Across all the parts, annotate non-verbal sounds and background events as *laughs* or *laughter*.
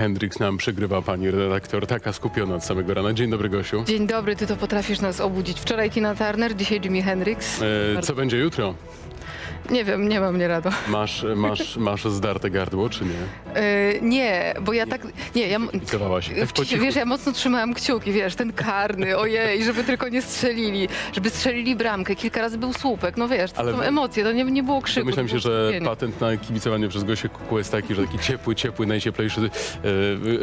Hendrix nam przegrywa pani redaktor, taka skupiona od samego rana. Dzień dobry, Gosiu. Dzień dobry, ty to potrafisz nas obudzić. Wczoraj Tina Turner, dzisiaj Jimi Hendrix. E, co będzie jutro? Nie wiem, nie mam nie rado. Masz, masz, masz zdarte gardło, czy nie? Yy, nie, bo ja tak. Nie, ja. Kibicowałaś. Tak po Wcześniej, cichu. wiesz, ja mocno trzymałam kciuki, wiesz, ten karny, ojej, żeby tylko nie strzelili, żeby strzelili bramkę, kilka razy był słupek, no wiesz, to Ale są wy- emocje, to nie, nie było krzyku. Domyślam to się, było że skupienie. patent na kibicowanie przez Gosię Kuku jest taki, że taki ciepły, ciepły, najcieplejszy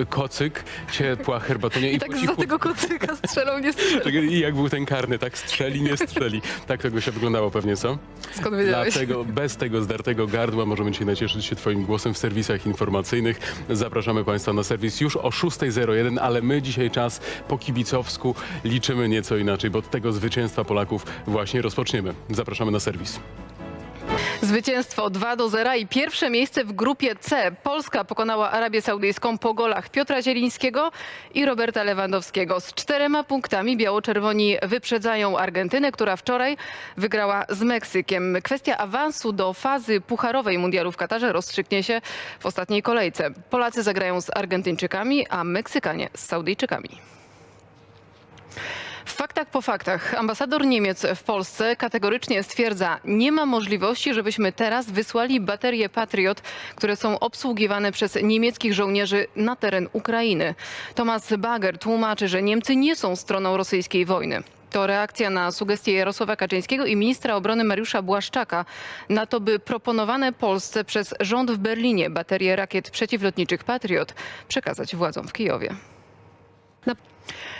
e, kocyk, ciepła herbatonia i, I tak po za cichu... tego kocyka strzelą, nie strzelą. Tak, I jak był ten karny, tak strzeli, nie strzeli. Tak to Gosia wyglądało pewnie, co? Skąd wiedziałeś? Dlatego bez tego zdartego gardła możemy dzisiaj nacieszyć się Twoim głosem w serwisach informacyjnych. Zapraszamy Państwa na serwis już o 6.01, ale my dzisiaj czas po kibicowsku liczymy nieco inaczej, bo od tego zwycięstwa Polaków właśnie rozpoczniemy. Zapraszamy na serwis. Zwycięstwo 2 do 0 i pierwsze miejsce w grupie C. Polska pokonała Arabię Saudyjską po golach Piotra Zielińskiego i Roberta Lewandowskiego. Z czterema punktami biało-czerwoni wyprzedzają Argentynę, która wczoraj wygrała z Meksykiem. Kwestia awansu do fazy pucharowej mundialu w Katarze rozstrzygnie się w ostatniej kolejce. Polacy zagrają z Argentyńczykami, a Meksykanie z Saudyjczykami. W faktach po faktach ambasador Niemiec w Polsce kategorycznie stwierdza, nie ma możliwości, żebyśmy teraz wysłali baterie Patriot, które są obsługiwane przez niemieckich żołnierzy na teren Ukrainy. Thomas Bager tłumaczy, że Niemcy nie są stroną rosyjskiej wojny. To reakcja na sugestie Jarosława Kaczyńskiego i ministra obrony Mariusza Błaszczaka na to, by proponowane Polsce przez rząd w Berlinie baterie rakiet przeciwlotniczych Patriot przekazać władzom w Kijowie.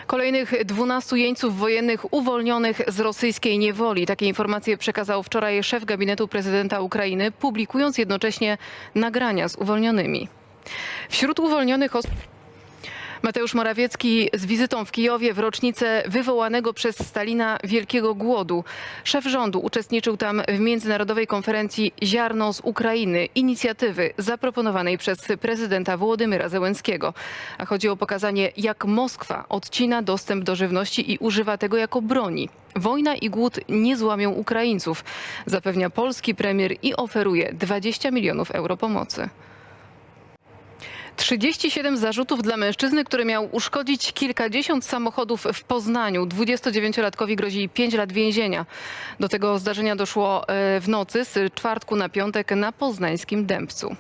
Kolejnych 12 jeńców wojennych uwolnionych z rosyjskiej niewoli. Takie informacje przekazał wczoraj szef gabinetu prezydenta Ukrainy, publikując jednocześnie nagrania z uwolnionymi. Wśród uwolnionych osób Mateusz Morawiecki z wizytą w Kijowie w rocznicę wywołanego przez Stalina Wielkiego Głodu. Szef rządu uczestniczył tam w międzynarodowej konferencji Ziarno z Ukrainy, inicjatywy zaproponowanej przez prezydenta Wołodymyra Zełenskiego. A chodzi o pokazanie, jak Moskwa odcina dostęp do żywności i używa tego jako broni. Wojna i głód nie złamią Ukraińców, zapewnia polski premier i oferuje 20 milionów euro pomocy. 37 zarzutów dla mężczyzny, który miał uszkodzić kilkadziesiąt samochodów w Poznaniu. 29-latkowi grozi 5 lat więzienia. Do tego zdarzenia doszło e, w nocy z czwartku na piątek na poznańskim Dębcu.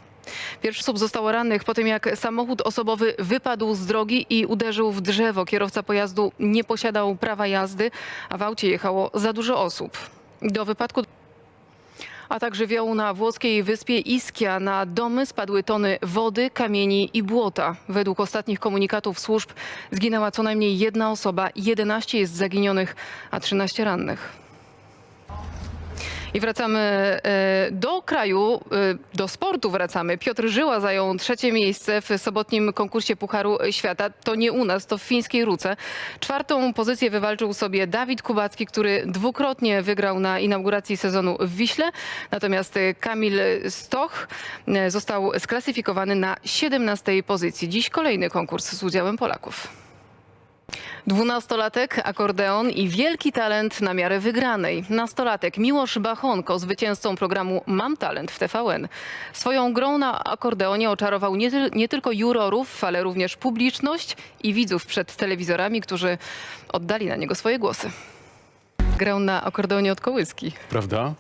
Pierwszy osób zostało rannych po tym, jak samochód osobowy wypadł z drogi i uderzył w drzewo. Kierowca pojazdu nie posiadał prawa jazdy, a w aucie jechało za dużo osób. Do wypadku a także wiał na włoskiej wyspie Ischia. Na domy spadły tony wody, kamieni i błota. Według ostatnich komunikatów służb zginęła co najmniej jedna osoba, 11 jest zaginionych, a 13 rannych. I wracamy e, do kraju, e, do sportu wracamy. Piotr Żyła zajął trzecie miejsce w sobotnim konkursie Pucharu Świata. To nie u nas, to w fińskiej Ruce. Czwartą pozycję wywalczył sobie Dawid Kubacki, który dwukrotnie wygrał na inauguracji sezonu w Wiśle. Natomiast e, Kamil Stoch został sklasyfikowany na 17 pozycji. Dziś kolejny konkurs z udziałem Polaków. Dwunastolatek, akordeon i wielki talent na miarę wygranej. Nastolatek Miłosz Bachonko, zwycięzcą programu Mam Talent w TVN. Swoją grą na akordeonie oczarował nie, nie tylko jurorów, ale również publiczność i widzów przed telewizorami, którzy oddali na niego swoje głosy. Grał na akordeonie od kołyski. Prawda?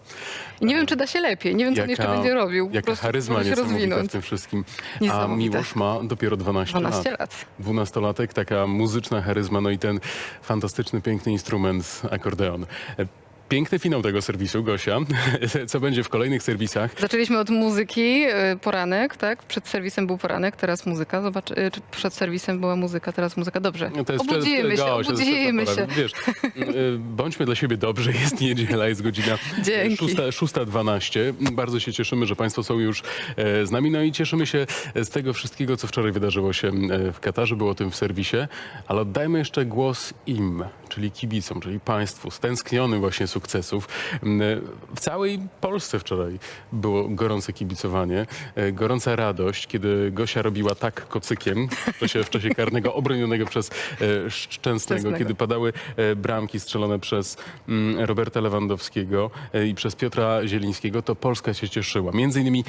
I nie wiem, czy da się lepiej. Nie wiem, co on jeszcze będzie robił. Po Jaka charyzma się niesamowita w rozwinąć. tym wszystkim. A. Miłosz ma dopiero 12, 12 lat. lat. Dwunastolatek, taka muzyczna charyzma, no i ten fantastyczny, piękny instrument, akordeon. Piękny finał tego serwisu, Gosia. *laughs* Co będzie w kolejnych serwisach? Zaczęliśmy od muzyki, y, poranek, tak? Przed serwisem był poranek, teraz muzyka. Zobacz, y, czy przed serwisem była muzyka, teraz muzyka. Dobrze. No to jest przed- obudzimy się, Gosia, to jest obudzimy przed- się. Wiesz, y, bądźmy dla siebie dobrzy, *laughs* jest niedziela, jest godzina Dzięki. 6, 6.12. Bardzo się cieszymy, że Państwo są już e, z nami, no i cieszymy się z tego wszystkiego, co wczoraj wydarzyło się e, w Katarze, było o tym w serwisie, ale oddajmy jeszcze głos im, czyli kibicom, czyli Państwu, stęsknionym właśnie sukcesów. M, W całej Polsce wczoraj było gorące kibicowanie, e, gorąca radość, kiedy Gosia robiła tak kocykiem w czasie, w czasie karnego obronionego przez e, Szczęsnego, kiedy padały e, bramki strzelone przez mm, Roberta Lewandowskiego i przez Piotra Zielińskiego, to Polska się cieszyła. Między innymi